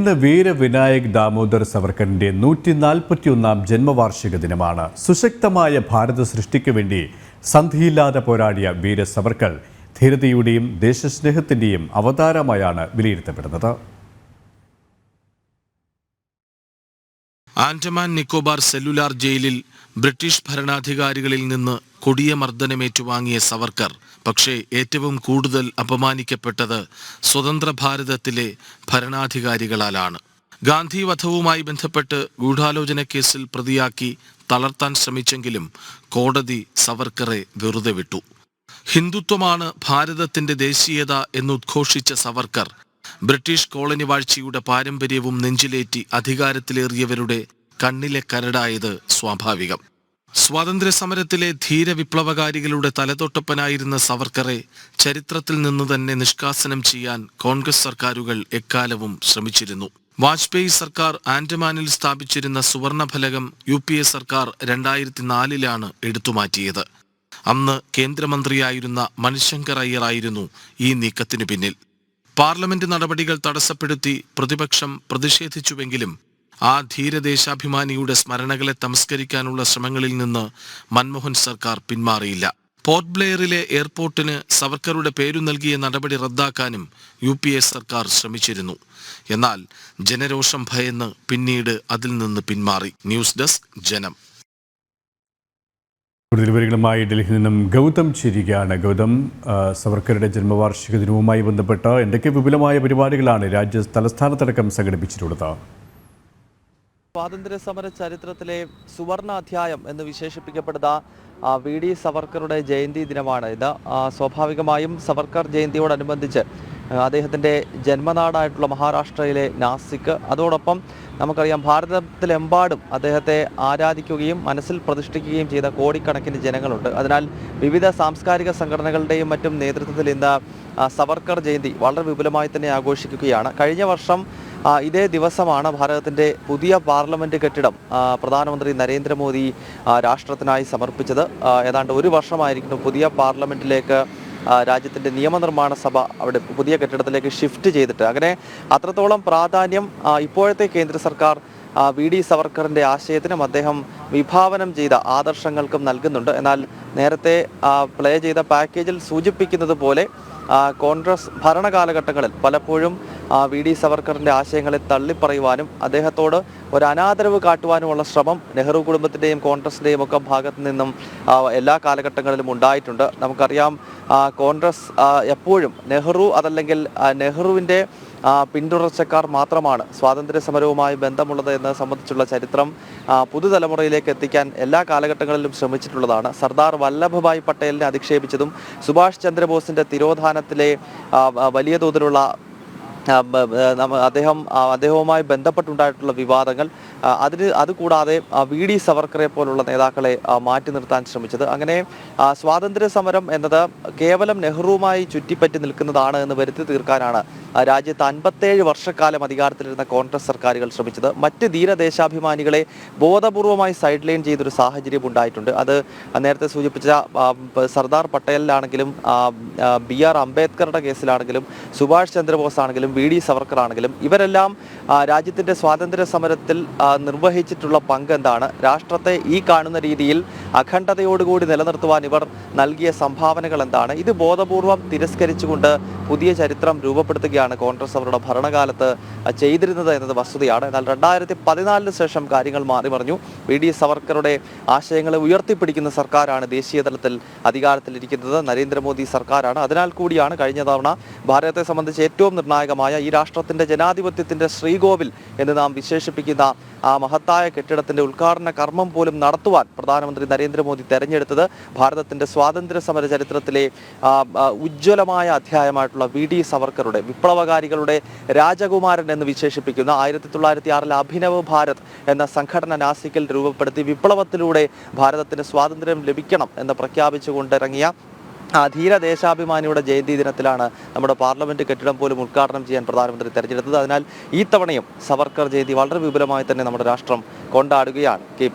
ഇന്ന് വീരവിനായക് ദാമോദർ സവർക്കറിന്റെ നൂറ്റി നാൽപ്പത്തിയൊന്നാം ജന്മവാർഷിക ദിനമാണ്. സുശക്തമായ ഭാരത സൃഷ്ടിക്ക് വേണ്ടി സന്ധിയില്ലാതെ പോരാടിയ വീര സവർക്കർ ധീരതയുടെയും ദേശസ്നേഹത്തിന്റെയും അവതാരമായാണ് വിലയിരുത്തപ്പെടുന്നത്. ആൻഡമാൻ നിക്കോബാർ സെല്ലുലാർ ജയിലിൽ ബ്രിട്ടീഷ് ഭരണാധികാരികളിൽ നിന്ന് കൊടിയ മർദ്ദനമേറ്റുവാങ്ങിയ സവർക്കർ പക്ഷേ ഏറ്റവും കൂടുതൽ അപമാനിക്കപ്പെട്ടത് സ്വതന്ത്ര ഭാരതത്തിലെ ഭരണാധികാരികളാലാണ്. ഗാന്ധി വധവുമായി ബന്ധപ്പെട്ട് ഗൂഢാലോചന കേസിൽ പ്രതിയാക്കി തളർത്താൻ ശ്രമിച്ചെങ്കിലും കോടതി സവർക്കറെ വെറുതെ വിട്ടു. ഹിന്ദുത്വമാണ് ഭാരതത്തിന്റെ ദേശീയത എന്നുദ്ഘോഷിച്ച സവർക്കർ ബ്രിട്ടീഷ് കോളനി വാഴ്ചയുടെ പാരമ്പര്യവും നെഞ്ചിലേറ്റി അധികാരത്തിലേറിയവരുടെ കണ്ണിലെ കരടായത് സ്വാഭാവികം. സ്വാതന്ത്ര്യ സമരത്തിലെ ധീര വിപ്ലവകാരികളുടെ തലതൊട്ടപ്പനായിരുന്ന സവർക്കറെ ചരിത്രത്തിൽ നിന്ന് തന്നെ നിഷ്കാസനം ചെയ്യാൻ കോൺഗ്രസ് സർക്കാരുകൾ എക്കാലവും ശ്രമിച്ചിരുന്നു. വാജ്പേയി സർക്കാർ ആൻഡമാനിൽ സ്ഥാപിച്ചിരുന്ന സുവർണഫലകം യു പി എ സർക്കാർ രണ്ടായിരത്തി നാലിലാണ് എടുത്തുമാറ്റിയത്. അന്ന് കേന്ദ്രമന്ത്രിയായിരുന്ന മണിശങ്കർ അയ്യറായിരുന്നു ഈ നീക്കത്തിനു പിന്നിൽ. പാർലമെന്റ് നടപടികൾ തടസ്സപ്പെടുത്തി പ്രതിപക്ഷം പ്രതിഷേധിച്ചുവെങ്കിലും ആ ധീരദേശാഭിമാനിയുടെ സ്മരണകളെ തമസ്കരിക്കാനുള്ള ശ്രമങ്ങളിൽ നിന്ന് മൻമോഹൻ സർക്കാർ പിന്മാറിയില്ല. പോർട്ട് ബ്ലെയറിലെ എയർപോർട്ടിന് സവർക്കറുടെ പേരു നൽകിയ നടപടി റദ്ദാക്കാനും യു പി എ സർക്കാർ ശ്രമിച്ചിരുന്നു. എന്നാൽ ജനരോഷം ഭയന്ന് പിന്നീട് അതിൽ നിന്ന് പിന്മാറി. ന്യൂസ് ഡെസ്ക് ജനം. കൂടുതൽ വിവരങ്ങളുമായി ഡൽഹിയിൽ നിന്നും ഗൗതം ചിരികയാണ് ഗൗതം സവർക്കറുടെ ജന്മവാർഷിക ദിനവുമായി ബന്ധപ്പെട്ട് എന്തൊക്കെ വിപുലമായ പരിപാടികളാണ് രാജ്യ തലസ്ഥാനത്തടക്കം സംഘടിപ്പിച്ചിട്ടുള്ളത്? സ്വാതന്ത്ര്യ സമര ചരിത്രത്തിലെ സുവർണ അധ്യായം എന്ന് വിശേഷിപ്പിക്കപ്പെടുന്ന വി. ഡി. സവർക്കറുടെ ജയന്തി ദിനമാണ് ഇത്. സ്വാഭാവികമായും സവർക്കർ ജയന്തിയോടനുബന്ധിച്ച് അദ്ദേഹത്തിന്റെ ജന്മനാടായിട്ടുള്ള മഹാരാഷ്ട്രയിലെ നാസിക്. അതോടൊപ്പം നമുക്കറിയാം ഭാരതത്തിലെമ്പാടും അദ്ദേഹത്തെ ആരാധിക്കുകയും മനസ്സിൽ പ്രതിഷ്ഠിക്കുകയും ചെയ്ത കോടിക്കണക്കിന് ജനങ്ങളുണ്ട്. അതിനാൽ വിവിധ സാംസ്കാരിക സംഘടനകളുടെയും മറ്റും നേതൃത്വത്തിൽ ഇന്ന് സവർക്കർ ജയന്തി വളരെ വിപുലമായി തന്നെ ആഘോഷിക്കുകയാണ്. കഴിഞ്ഞ വർഷം ഇതേ ദിവസമാണ് ഭാരതത്തിന്റെ പുതിയ പാർലമെന്റ് കെട്ടിടം പ്രധാനമന്ത്രി നരേന്ദ്രമോദി രാഷ്ട്രത്തിനായി സമർപ്പിച്ചത്. ഏതാണ്ട് ഒരു വർഷമായിരിക്കുന്നു പുതിയ പാർലമെന്റിലേക്ക് രാജ്യത്തിന്റെ നിയമനിർമ്മാണ സഭ അവിടെ പുതിയ കെട്ടിടത്തിലേക്ക് ഷിഫ്റ്റ് ചെയ്തിട്ട്. അങ്ങനെ അത്രത്തോളം പ്രാധാന്യം ഇപ്പോഴത്തെ കേന്ദ്ര സർക്കാർ വി ഡി സവർക്കറിന്റെ ആശയത്തിനും അദ്ദേഹം വിഭാവനം ചെയ്ത ആദർശങ്ങൾക്കും നൽകുന്നുണ്ട്. എന്നാൽ നേരത്തെ പ്ലേ ചെയ്ത പാക്കേജിൽ സൂചിപ്പിക്കുന്നത് പോലെ കോൺഗ്രസ് ഭരണകാലഘട്ടങ്ങളിൽ പലപ്പോഴും വി ഡി സവർക്കറിന്റെ ആശയങ്ങളെ തള്ളിപ്പറയുവാനും അദ്ദേഹത്തോട് ഒരു അനാദരവ് കാട്ടുവാനുമുള്ള ശ്രമം നെഹ്റു കുടുംബത്തിന്റെയും കോൺഗ്രസിന്റെയും ഒക്കെ ഭാഗത്തു നിന്നും എല്ലാ കാലഘട്ടങ്ങളിലും ഉണ്ടായിട്ടുണ്ട്. നമുക്കറിയാം കോൺഗ്രസ് എപ്പോഴും നെഹ്റു അതല്ലെങ്കിൽ നെഹ്റുവിന്റെ പിന്തുടർച്ചക്കാർ മാത്രമാണ് സ്വാതന്ത്ര്യ സമരവുമായി ബന്ധമുള്ളത് എന്നത് സംബന്ധിച്ചുള്ള ചരിത്രം പുതുതലമുറയിലേക്ക് എത്തിക്കാൻ എല്ലാ കാലഘട്ടങ്ങളിലും ശ്രമിച്ചിട്ടുള്ളതാണ്. സർദാർ വല്ലഭഭായ് പട്ടേലിനെ അധിക്ഷേപിച്ചതും സുഭാഷ് ചന്ദ്രബോസിന്റെ തിരോധാനത്തിലെ വലിയ തോതിലുള്ള അദ്ദേഹം അദ്ദേഹവുമായി ബന്ധപ്പെട്ടുണ്ടായിട്ടുള്ള വിവാദങ്ങൾ അതിന് അതുകൂടാതെ വി ഡി സവർക്കറെ പോലുള്ള നേതാക്കളെ മാറ്റി നിർത്താൻ ശ്രമിച്ചത്. അങ്ങനെ സ്വാതന്ത്ര്യ സമരം എന്നത് കേവലം നെഹ്റുവുമായി ചുറ്റിപ്പറ്റി നിൽക്കുന്നതാണ് എന്ന് വരുത്തി തീർക്കാനാണ് രാജ്യത്ത് അൻപത്തേഴ് വർഷക്കാലം അധികാരത്തിലിരുന്ന കോൺഗ്രസ് സർക്കാരുകൾ ശ്രമിച്ചത്. മറ്റ് ധീരദേശാഭിമാനികളെ ബോധപൂർവമായി സൈഡ് ലൈൻ ചെയ്തൊരു സാഹചര്യം ഉണ്ടായിട്ടുണ്ട്. അത് നേരത്തെ സൂചിപ്പിച്ച സർദാർ പട്ടേലിലാണെങ്കിലും ബി ആർ അംബേദ്കറുടെ കേസിലാണെങ്കിലും സുഭാഷ് ചന്ദ്രബോസ് ആണെങ്കിലും വി ഡി സവർക്കർ ആണെങ്കിലും ഇവരെല്ലാം രാജ്യത്തിന്റെ സ്വാതന്ത്ര്യ സമരത്തിൽ നിർവഹിച്ചിട്ടുള്ള പങ്ക് എന്താണ്? രാഷ്ട്രത്തെ ഈ കാണുന്ന രീതിയിൽ അഖണ്ഡതയോടുകൂടി നിലനിർത്തുവാൻ ഇവർ നൽകിയ സംഭാവനകൾ എന്താണ്? ഇത് ബോധപൂർവം തിരസ്കരിച്ചുകൊണ്ട് പുതിയ ചരിത്രം രൂപപ്പെടുത്തുകയാണ് കോൺഗ്രസ് അവരുടെ ഭരണകാലത്ത് ചെയ്തിരുന്നത് എന്നത് വസ്തുതയാണ്. എന്നാൽ രണ്ടായിരത്തി പതിനാലിന് ശേഷം കാര്യങ്ങൾ മാറി മറിഞ്ഞു. വി ഡി സവർക്കറുടെ ആശയങ്ങളെ ഉയർത്തിപ്പിടിക്കുന്ന സർക്കാരാണ് ദേശീയ തലത്തിൽ അധികാരത്തിലിരിക്കുന്നത്. നരേന്ദ്രമോദി സർക്കാരാണ്. അതിനാൽ കൂടിയാണ് കഴിഞ്ഞ തവണ ഭാരതത്തെ സംബന്ധിച്ച് ഏറ്റവും നിർണായകമായ ഈ രാഷ്ട്രത്തിന്റെ ജനാധിപത്യത്തിന്റെ ശ്രീകോവിൽ എന്ന് നാം വിശേഷിപ്പിക്കുന്ന ആ മഹത്തായ കെട്ടിടത്തിന്റെ ഉദ്ഘാടന കർമ്മം പോലും നടത്തുവാൻ പ്രധാനമന്ത്രി നരേന്ദ്രമോദി തെരഞ്ഞെടുത്തത് ഭാരതത്തിന്റെ സ്വാതന്ത്ര്യ സമര ചരിത്രത്തിലെ ഉജ്ജ്വലമായ അധ്യായമായിട്ടുള്ള വി. ഡി. സവർക്കറുടെ വിപ്ലവകാരികളുടെ രാജകുമാരൻ എന്ന് വിശേഷിപ്പിക്കുന്ന ആയിരത്തി തൊള്ളായിരത്തി ആറിൽ അഭിനവ് ഭാരത് എന്ന സംഘടന നാസിക്കിൽ രൂപപ്പെടുത്തി വിപ്ലവത്തിലൂടെ ഭാരതത്തിന് സ്വാതന്ത്ര്യം ലഭിക്കണം എന്ന് പ്രഖ്യാപിച്ചുകൊണ്ടിറങ്ങിയ ആ ധീര ദേശാഭിമാനിയുടെ ജയന്തി ദിനത്തിലാണ് നമ്മുടെ പാർലമെന്റ് കെട്ടിടം പോലും ഉദ്ഘാടനം ചെയ്യാൻ പ്രധാനമന്ത്രി തെരഞ്ഞെടുത്തത്. അതിനാൽ ഈ തവണയും സവർക്കർ ജയന്തി വളരെ വിപുലമായി തന്നെ നമ്മുടെ രാഷ്ട്രം കൊണ്ടാടുകയാണ് കെ